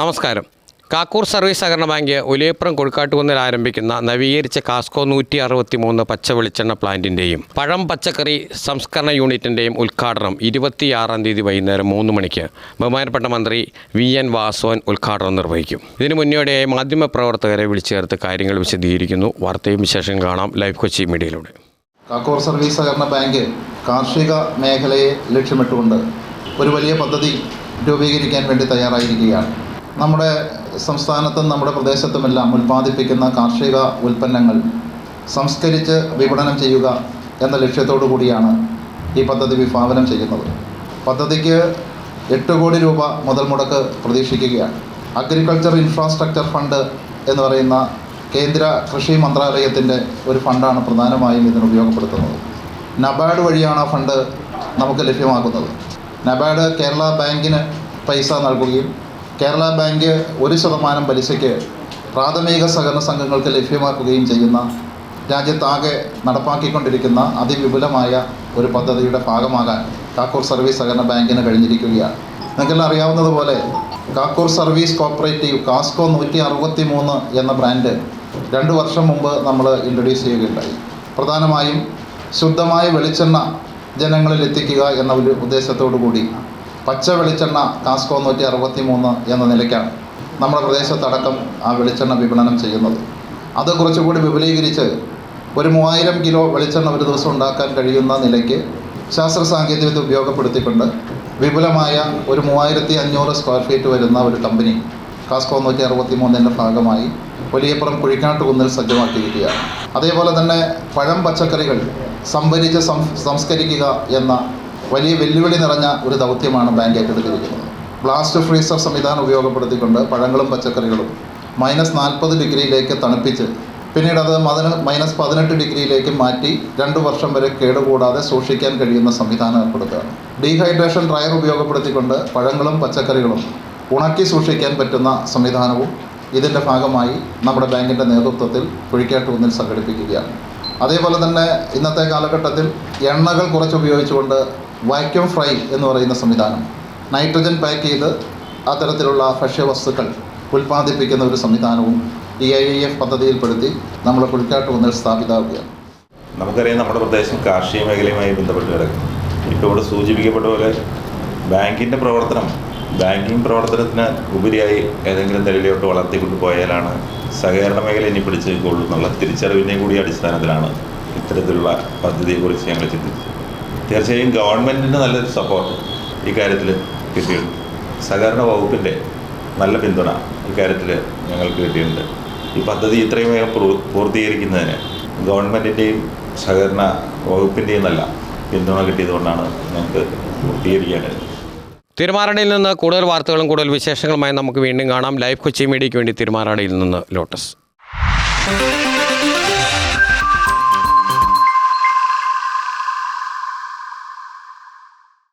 നമസ്കാരം. കാക്കൂർ സർവീസ് സഹകരണ ബാങ്ക് ഒലിയപ്പുറം കൊഴുക്കാട്ടുകുന്നിൽ ആരംഭിക്കുന്ന നവീകരിച്ച കാസ്കോ നൂറ്റി അറുപത്തി മൂന്ന് പച്ച വെളിച്ചെണ്ണ പ്ലാന്റിന്റെയും പഴം പച്ചക്കറി സംസ്കരണ യൂണിറ്റിന്റെയും ഉദ്ഘാടനം ഇരുപത്തിയാറാം തീയതി വൈകുന്നേരം മൂന്ന് മണിക്ക് ബഹുമാനപ്പെട്ട മന്ത്രി വി എൻ വാസവൻ ഉദ്ഘാടനം നിർവഹിക്കും. ഇതിനു മുന്നോടിയായി മാധ്യമപ്രവർത്തകരെ വിളിച്ചു ചേർത്ത് കാര്യങ്ങൾ വിശദീകരിക്കുന്നു. വാർത്തയും വിശേഷം കാണാം ലൈവ് കൊച്ചി മീഡിയയിലൂടെ. കാക്കൂർ സർവീസ് സഹകരണ ബാങ്ക് കാർഷിക മേഖലയെ ലക്ഷ്യമിട്ടുകൊണ്ട് ഒരു വലിയ പദ്ധതി രൂപീകരിക്കാൻ വേണ്ടി തയ്യാറായിരിക്കുകയാണ്. നമ്മുടെ സംസ്ഥാനത്തും നമ്മുടെ പ്രദേശത്തുമെല്ലാം ഉൽപ്പാദിപ്പിക്കുന്ന കാർഷിക ഉൽപ്പന്നങ്ങൾ സംസ്കരിച്ച് വിപണനം ചെയ്യുക എന്ന ലക്ഷ്യത്തോടു കൂടിയാണ് ഈ പദ്ധതി വിഭാവനം ചെയ്യുന്നത്. പദ്ധതിക്ക് എട്ട് കോടി രൂപ മുതൽ മുടക്ക് പ്രതീക്ഷിക്കുകയാണ്. അഗ്രികൾച്ചർ ഇൻഫ്രാസ്ട്രക്ചർ ഫണ്ട് എന്ന് പറയുന്ന കേന്ദ്ര കൃഷി മന്ത്രാലയത്തിന്റെ ഒരു ഫണ്ടാണ് പ്രധാനമായും ഇതിന് ഉപയോഗപ്പെടുത്തുന്നത്. നബാഡ് വഴിയാണ് ആ ഫണ്ട് നമുക്ക് ലഭ്യമാക്കുന്നത് നബാഡ് കേരള ബാങ്കിന് പൈസ നൽകുകയും കേരള ബാങ്ക് ഒരു ശതമാനം പലിശയ്ക്ക് പ്രാഥമിക സഹകരണ സംഘങ്ങൾക്ക് ലഭ്യമാക്കുകയും ചെയ്യുന്ന രാജ്യത്താകെ നടപ്പാക്കിക്കൊണ്ടിരിക്കുന്ന അതിവിപുലമായ ഒരു പദ്ധതിയുടെ ഭാഗമാകാൻ കാക്കൂർ സർവീസ് സഹകരണ ബാങ്കിന് കഴിഞ്ഞിരിക്കുകയാണ്. നിങ്ങൾക്കെല്ലാം അറിയാവുന്നതുപോലെ കാക്കൂർ സർവീസ് കോപ്പറേറ്റീവ് കാസ്കോ നൂറ്റി അറുപത്തി മൂന്ന് എന്ന ബ്രാൻഡ് രണ്ട് വർഷം മുമ്പ് നമ്മൾ ഇൻട്രൊഡ്യൂസ് ചെയ്യുകയുണ്ടായി. പ്രധാനമായും ശുദ്ധമായ വെളിച്ചെണ്ണ ജനങ്ങളിൽ എത്തിക്കുക എന്ന ഒരു ഉദ്ദേശത്തോടു കൂടി പച്ച വെളിച്ചെണ്ണ കാസ്കോ നൂറ്റി അറുപത്തി മൂന്ന് എന്ന നിലയ്ക്കാണ് നമ്മുടെ പ്രദേശത്തടക്കം ആ വെളിച്ചെണ്ണ വിപണനം ചെയ്യുന്നത്. അത് കുറച്ചുകൂടി വിപുലീകരിച്ച് ഒരു മൂവായിരം കിലോ വെളിച്ചെണ്ണ ഒരു ദിവസം ഉണ്ടാക്കാൻ കഴിയുന്ന നിലയ്ക്ക് ശാസ്ത്ര സാങ്കേതികവിദ്യ ഉപയോഗപ്പെടുത്തിക്കൊണ്ട് വിപുലമായ ഒരു മൂവായിരത്തി അഞ്ഞൂറ് സ്ക്വയർ ഫീറ്റ് വരുന്ന ഒരു കമ്പനി കാസ്കോ നൂറ്റി അറുപത്തി മൂന്നിന്റെ ഭാഗമായി വലിയപ്പുറം കുഴിക്കാട്ടുകുന്നിൽ സജ്ജമാക്കിയിരിക്കുകയാണ്. അതേപോലെ തന്നെ പഴം പച്ചക്കറികൾ സംഭരിച്ച് സംസ്കരിക്കുക എന്ന വലിയ വെല്ലുവിളി നിറഞ്ഞ ഒരു ദൗത്യമാണ് ബാങ്ക് ഏറ്റെടുത്തിരിക്കുന്നത്. ബ്ലാസ്റ്റ് ഫ്രീസർ സംവിധാനം ഉപയോഗപ്പെടുത്തിക്കൊണ്ട് പഴങ്ങളും പച്ചക്കറികളും മൈനസ് നാൽപ്പത് ഡിഗ്രിയിലേക്ക് തണുപ്പിച്ച് പിന്നീട് അത് മതിന് മൈനസ് പതിനെട്ട് ഡിഗ്രിയിലേക്ക് മാറ്റി രണ്ട് വർഷം വരെ കേടുകൂടാതെ സൂക്ഷിക്കാൻ കഴിയുന്ന സംവിധാനം ഏർപ്പെടുത്തുകയാണ് ഡീഹൈഡ്രേഷൻ ഡ്രയർ ഉപയോഗപ്പെടുത്തിക്കൊണ്ട് പഴങ്ങളും പച്ചക്കറികളും ഉണക്കി സൂക്ഷിക്കാൻ പറ്റുന്ന സംവിധാനവും ഇതിന്റെ ഭാഗമായി നമ്മുടെ ബാങ്കിന്റെ നേതൃത്വത്തിൽ കുഴിക്കാട്ടുകുന്നിൽ സംഘടിപ്പിക്കുകയാണ്. അതേപോലെ തന്നെ ഇന്നത്തെ കാലഘട്ടത്തിൽ എണ്ണകൾ കുറച്ച് ഉപയോഗിച്ചുകൊണ്ട് വാക്യൂം ഫ്രൈ എന്ന് പറയുന്ന സംവിധാനം. നൈട്രജൻ പാക്ക് ചെയ്ത് അത്തരത്തിലുള്ള ഭക്ഷ്യവസ്തുക്കൾ ഉൽപ്പാദിപ്പിക്കുന്ന ഒരു സംവിധാനവും ഈ ഐ എഫ് പദ്ധതിയിൽപ്പെടുത്തി നമ്മൾ കുഴിക്കാട്ടുകുന്നിൽ സ്ഥാപിതാവുകയാണ്. നമുക്കറിയാം നമ്മുടെ പ്രദേശം കാർഷിക മേഖലയുമായി ബന്ധപ്പെട്ട് കിടക്കും ഇപ്പോൾ ഇവിടെ സൂചിപ്പിക്കപ്പെട്ട പോലെ ബാങ്കിന്റെ പ്രവർത്തനം ബാങ്കിങ് പ്രവർത്തനത്തിന് ഉപരിയായി ഏതെങ്കിലും നിലയിലോട്ട് വളർത്തിക്കൊണ്ട് പോയാലാണ് സഹകരണ മേഖല ഇനി പിടിച്ചു കൊള്ളുന്നുള്ള തിരിച്ചറിവിന്റെയും കൂടി അടിസ്ഥാനത്തിലാണ് ഇത്തരത്തിലുള്ള പദ്ധതിയെക്കുറിച്ച് ഞങ്ങൾ ചിന്തിച്ചത് തീർച്ചയായും ഗവൺമെന്റിന്റെ നല്ലൊരു സപ്പോർട്ട് ഇക്കാര്യത്തിൽ കിട്ടിയിട്ടുണ്ട്. സഹകരണ വകുപ്പിന്റെ നല്ല പിന്തുണ ഇക്കാര്യത്തിൽ ഞങ്ങൾക്ക് കിട്ടിയിട്ടുണ്ട്. ഈ പദ്ധതി ഇത്രയും വേഗം പൂർ- പൂർത്തീകരിക്കുന്നതിന് ഗവൺമെന്റിന്റെയും സഹകരണ വകുപ്പിന്റെയും നല്ല പിന്തുണ കിട്ടിയതുകൊണ്ടാണ് ഞങ്ങൾക്ക് പൂർത്തീകരിക്കാൻ കഴിഞ്ഞത്. തിരുമാറാടിയിൽ നിന്ന് കൂടുതൽ വാർത്തകളും കൂടുതൽ വിശേഷങ്ങളുമായി നമുക്ക് വീണ്ടും കാണാം. ലൈവ് കൊച്ചി മീഡിയയ്ക്ക് വേണ്ടി തിരുമാറാടിയിൽ നിന്ന് ലോട്ടസ്.